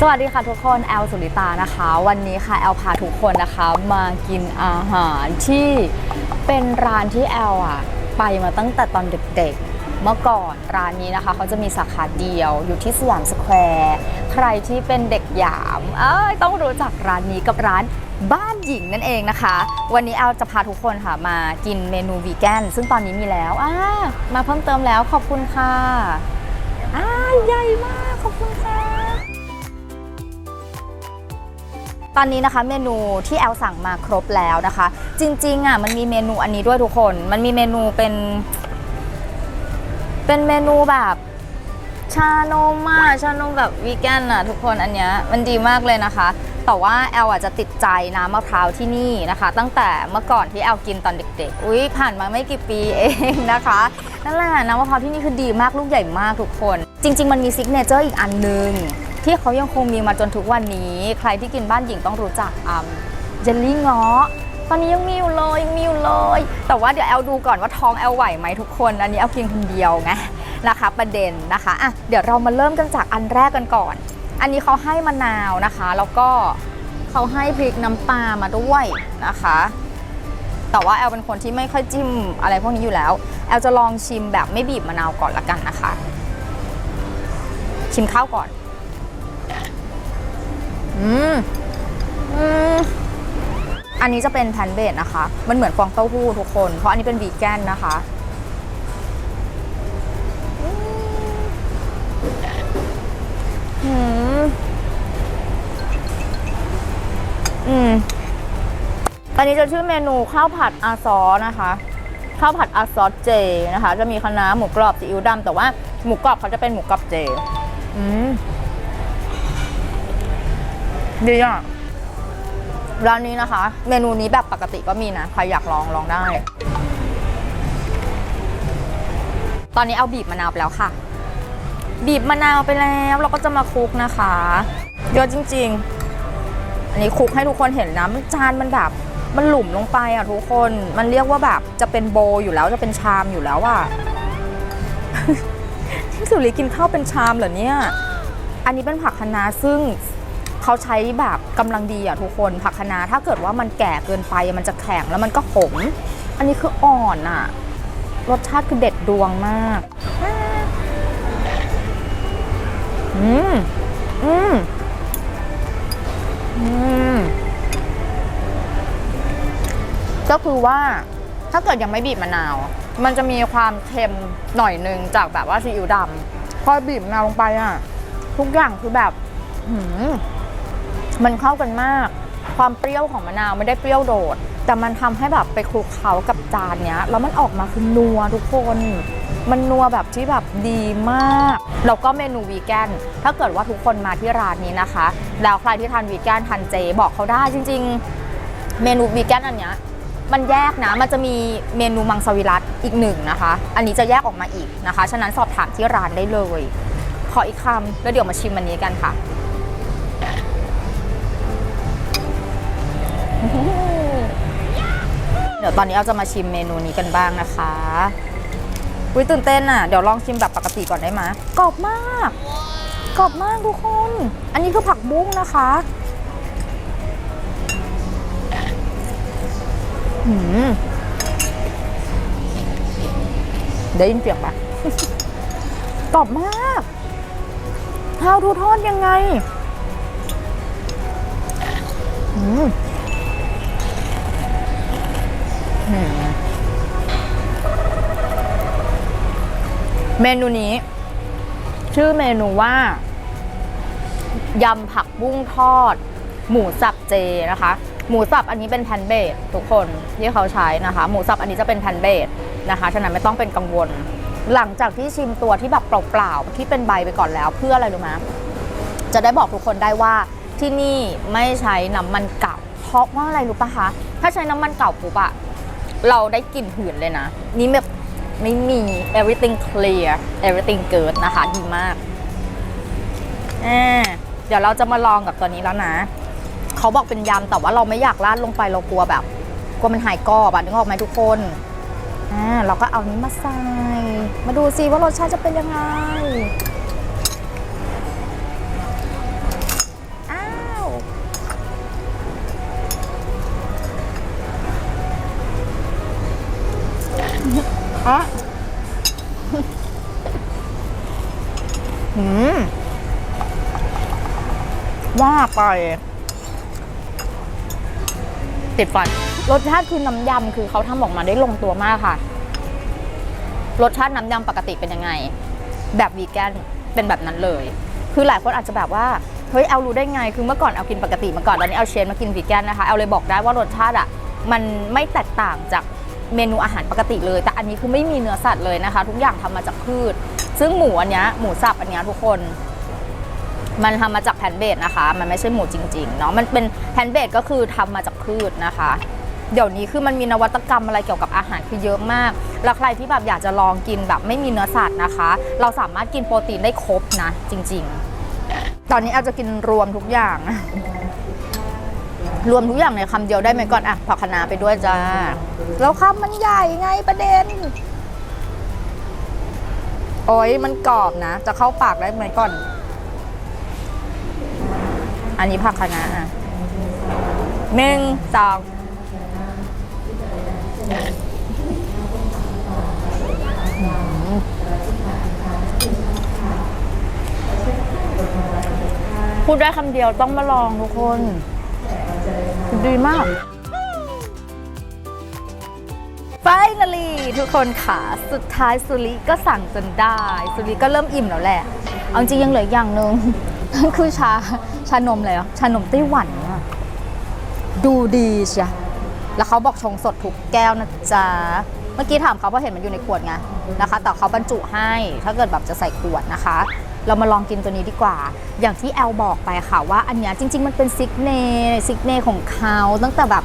สวัสดีค่ะทุกคน แอลสุริตานะคะ วันนี้ค่ะแอลพาทุกคนนะคะมากินอาหารที่เป็นร้านที่แอลอะไปมาตั้งแต่ตอนเด็กๆ เมื่อก่อนร้านนี้นะคะ เขาจะมีสาขาเดียวอยู่ที่สยามสแควร์ใครที่เป็นเด็กหยามเอ้ยต้องรู้จักร้านนี้กับร้านบ้านหญิงนั่นเองนะคะ วันนี้แอลจะพาทุกคนค่ะมากินเมนูวีแกนซึ่งตอนนี้มีแล้วอ่ามาเพิ่มเติมแล้วขอบคุณค่ะอ่าใหญ่มากขอบคุณค่ะ ตอนนี้นะคะเมนูที่แอลสั่งมาครบแล้วนะคะ จริงๆอะมันมีเมนูอันนี้ด้วยทุกคน มันมีเมนูเป็น เป็นเมนูแบบ ชานมอะชานมแบบวีแกนอะทุกคนอันเนี้ยมันดีมากเลยนะคะ แต่ว่าแอลอาจจะติดใจน้ำมะพร้าวที่นี่นะคะ ตั้งแต่เมื่อก่อนที่แอลกินตอนเด็ก ๆ อุ้ยผ่านมาไม่กี่ปีเองนะคะนั่นแหละน้ำมะพร้าวที่นี่คือดีมากลูกใหญ่มากทุกคน จริง ๆ มันมีซิกเนเจอร์อีกอันนึง ที่เขายังคงมีมาจนทุกวันนี้ ใครที่กินบ้านหญิงต้องรู้จักอ่าเจลลี่เงาะตอนนี้ยังมีอยู่เลยยังมีอยู่เลย แต่ว่าเดี๋ยวแอลดูก่อนว่าท้องแอลไหวไหมทุกคน อันนี้แอลกินคนเดียวไงนะคะประเด็นนะคะอะเดี๋ยวเรามาเริ่มกันจากอันแรกกันก่อน อันนี้เขาให้มะนาวนะคะ แล้วก็เขาให้พริกน้ำปลามาด้วยนะคะ แต่ว่าแอลเป็นคนที่ไม่ค่อยจิ้มอะไรพวกนี้อยู่แล้ว แอลจะลองชิมแบบไม่บีบมะนาวก่อนละกันนะคะ ชิมข้าวก่อน อืมอืมอันนี้จะเป็นแพนเบดนะคะ มันเหมือนฟองเต้าหู้ทุกคน เพราะอันนี้เป็นวีแกนนะคะอืมอืมอันนี้จะชื่อเมนูข้าวผัดอาซอนะคะข้าวผัดอาซอสเจนะคะ จะมีคะน้าหมูกรอบซีอิ๊วดำแต่ว่าหมูกรอบเขาจะเป็นหมูกรอบเจ อืม ดีอะร้านนี้นะคะ เมนูนี้แบบปกติก็มีนะ ใครอยากลองลองได้ ตอนนี้เอาบีบมะนาวไปแล้วค่ะ บีบมะนาวไปแล้วเราก็จะมาคลุกนะคะเยอะจริง ๆ อันนี้คลุกให้ทุกคนเห็นนะมันจานมันแบบมันหลุมลงไปอะทุกคน มันเรียกว่าแบบจะเป็นโบอยู่แล้วจะเป็นชามอยู่แล้วอะที่สุริกินข้าวเป็นชามเหรอเนี่ย อันนี้เป็นผักคะน้าซึ่ง เขาใช้แบบกำลังดีอะทุกคนผักคะน้าถ้าเกิดว่ามันแก่เกินไปมันจะแข็งแล้วมันก็ขม อันนี้คืออ่อนอะ รสชาติคือเด็ดดวงมาก อืม อืม อืม ก็คือว่าถ้าเกิดยังไม่บีบมะนาว มันจะมีความเค็มหน่อยนึงจากแบบว่าซีอิ๊วดำพอบีบมะนาวลงไปอะ ทุกอย่างคือแบบ หืม มันเข้ากันมาก ความเปรี้ยวของมะนาวไม่ได้เปรี้ยวโดด แต่มันทำให้แบบไปคลุกเคล้ากับจานเนี้ยแล้วมันออกมาคือนัวทุกคน มันนัวแบบที่แบบดีมาก แล้วก็เมนูวีแกน ถ้าเกิดว่าทุกคนมาที่ร้านนี้นะคะ แล้วใครที่ทานวีแกนทานเจ บอกเขาได้จริง ๆ เมนูวีแกนอันเนี้ยมันแยกนะ มันจะมีเมนูมังสวิรัตอีกหนึ่งนะคะ อันนี้จะแยกออกมาอีกนะคะ ฉะนั้นสอบถามที่ร้านได้เลย ขออีกคำแล้วเดี๋ยวมาชิมอันนี้กันค่ะ เดี๋ยวตอนนี้เราจะมาชิมเมนูนี้กันบ้างนะคะอุ้ยตื่นเต้นอะ เดี๋ยวลองชิมแบบปกติก่อนได้ไหมกรอบมาก กรอบมากทุกคน อันนี้คือผักบุ้งนะคะหืมได้ยินเสียงปะกรอบมากฮาวทูทอดยังไง อืม เมนูนี้ ชื่อเมนูว่ายำผักบุ้งทอด หมูสับเจนะคะ หมูสับอันนี้เป็นแพนเบดทุกคนที่เขาใช้นะคะ หมูสับอันนี้จะเป็นแพนเบดนะคะฉะนั้นไม่ต้องเป็นกังวล หลังจากที่ชิมตัวที่แบบเปล่าๆที่เป็นใบไปก่อนแล้วเพื่ออะไรรู้ไหมจะได้บอกทุกคนได้ว่าที่นี่ไม่ใช้น้ำมันเก่าเพราะว่าอะไรรู้ปะคะ ถ้าใช้น้ำมันเก่าปุ๊บอะ เราได้กลิ่นหืนเลยนะ นี่แบบไม่มี everything clear everything good นะคะ ดีมากอ่าเดี๋ยวเราจะมาลองกับตัวนี้แล้วนะ เขาบอกเป็นยำแต่ว่าเราไม่อยากราดลงไปเรากลัวแบบกลัวมันหายกรอบอะนึกออกไหมทุกคนอ่าเราก็เอานี้มาใส่ มาดูซิว่ารสชาติจะเป็นยังไง ว่าไป ติดฟัน รสชาติคือน้ำยำคือเขาทำออกมาได้ลงตัวมากค่ะ รสชาติน้ำยำปกติเป็นยังไง แบบวีแกนเป็นแบบนั้นเลย คือหลายคนอาจจะแบบว่าเฮ้ยเอารู้ได้ไง คือเมื่อก่อนเอากินปกติมาก่อนตอนนี้เอาเชนมากินวีแกนนะคะ เอาเลยบอกได้ว่ารสชาติอะ มันไม่แตกต่างจากเมนูอาหารปกติเลย แต่อันนี้คือไม่มีเนื้อสัตว์เลยนะคะ ทุกอย่างทำมาจากพืช ซึ่งหมูอันเนี้ยหมูสับอันเนี้ยทุกคน มันทำมาจากแพนเบดนะคะ มันไม่ใช่หมูจริงๆเนาะมันเป็นแพนเบดก็คือทำมาจากพืชนะคะ เดี๋ยวนี้คือมันมีนวัตกรรมอะไรเกี่ยวกับอาหารคือเยอะมากแล้วใครที่แบบอยากจะลองกินแบบไม่มีเนื้อสัตว์นะคะ เราสามารถกินโปรตีนได้ครบนะ จริง ๆ ตอนนี้อาจจะกินรวมทุกอย่าง รวมทุกอย่างในคำเดียวได้ไหมก่อนอะผักคะน้าไปด้วยจ้าแล้วคำมันใหญ่ไงประเด็นโอ้ยมันกรอบนะ จะเข้าปากได้ไหมก่อน อันนี้ผักคะน้าอะหนึ่งสองพูดได้คำเดียวต้องมาลองทุกคน ดีมาก Finally ทุกคนค่ะ สุดท้ายสุริก็สั่งจนได้ สุริก็เริ่มอิ่มแล้วแหละ เอาจริงยังเหลืออกอย่างหนึ่งคือชาชานมเลยเหรอชานมไต้หวันอะดูดีเชียแล้วเขาบอกชงสดทุกแก้วนะจ๊ะ เมื่อกี้ถามเขาเพราะเห็นมันอยู่ในขวดไงนะคะ แต่เขาบรรจุให้ ถ้าเกิดแบบจะใส่ขวดนะคะ เรามาลองกินตัวนี้ดีกว่า อย่างที่แอลบอกไปค่ะว่าอันนี้จริง ๆ มันเป็นซิกเนซิกเนของเขาตั้งแต่แบบ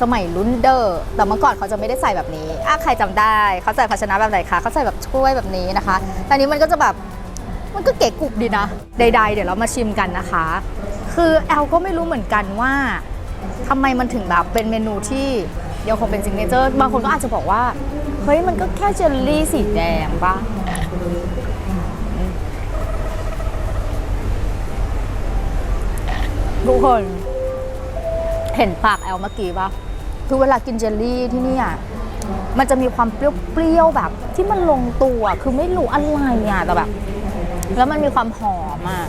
สมัยรุ่นเดอร์ แต่เมื่อก่อนเขาจะไม่ได้ใส่แบบนี้อะใครจำได้ เขาใส่ภาชนะแบบไหนคะ เขาใส่แบบถ้วยแบบนี้นะคะแต่อันนี้มันก็จะแบบ มันก็เก๋กุบดีนะ ใด ๆ เดี๋ยวเรามาชิมกันนะคะ คือแอลก็ไม่รู้เหมือนกันว่าทำไมมันถึงแบบเป็นเมนูที่ยังคงเป็นซิงเกิลเจอร์บางคนก็อาจจะบอกว่า เฮ้ยมันก็แค่เจลลี่สีแดงปะทุกคนเห็นปากแอลเมื่อกี้ปะคือเวลากินเจลลี่ที่นี่ยมันจะมีความเปรี้ยวๆแบบที่มันลงตัว คือไม่รู้อะไรอะแต่แบบ แล้วมันมีความหอมอะ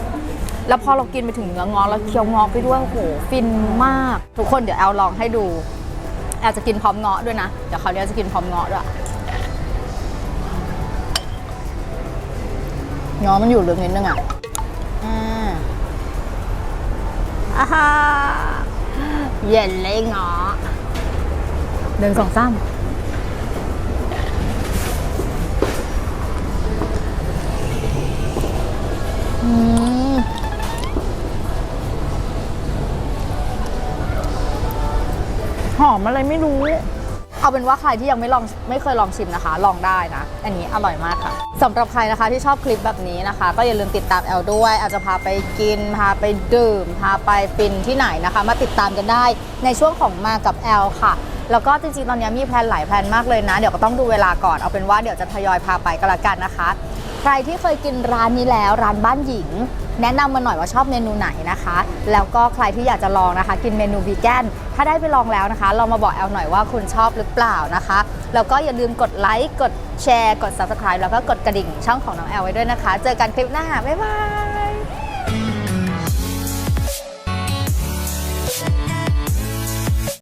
แล้วพอเรากินไปถึงเนื้องอแล้วเคี้ยวงอไปด้วยโอ้โหฟินมาก ทุกคนเดี๋ยวแอลลองให้ดูแอลจะกินพร้อมเงาะด้วยนะเดี๋ยวเขาวนี้จะกินพร้อมเงาะด้วยเงาะมันอยู่ลึกนิดนึงอะอ่าอ่าเย็นเลยเงาะหนึ่งสองสาม หอมอะไรไม่รู้ เอาเป็นว่าใครที่ยังไม่ลองไม่เคยลองชิมนะคะ ลองได้นะ อันนี้อร่อยมากค่ะสำหรับใครนะคะที่ชอบคลิปแบบนี้นะคะ ก็อย่าลืมติดตามแอลด้วย อาจจะพาไปกิน พาไปดื่ม พาไปฟินที่ไหนนะคะ มาติดตามกันได้ในช่วงของมากับแอลค่ะ แล้วก็จริงๆ ตอนนี้มีแพลนหลายแพลนมากเลยนะ เดี๋ยวก็ต้องดูเวลาก่อนเอาเป็นว่าเดี๋ยวจะทยอยพาไปก็แล้วกันนะคะ ใครที่เคยกินร้านนี้แล้วร้านบ้านหญิง แนะนำมาหน่อยว่าชอบเมนูไหนนะคะ แล้วก็ใครที่อยากจะลองนะคะ กินเมนูวีแกนถ้าได้ไปลองแล้วนะคะลองมาบอกแอลหน่อยว่าคุณชอบหรือเปล่านะคะ แล้วก็อย่าลืมกดไลค์กดแชร์ กด subscribe แล้วก็กดกระดิ่งช่องของน้องแอลไว้ด้วยนะคะ เจอกันคลิปหน้าบ๊ายบาย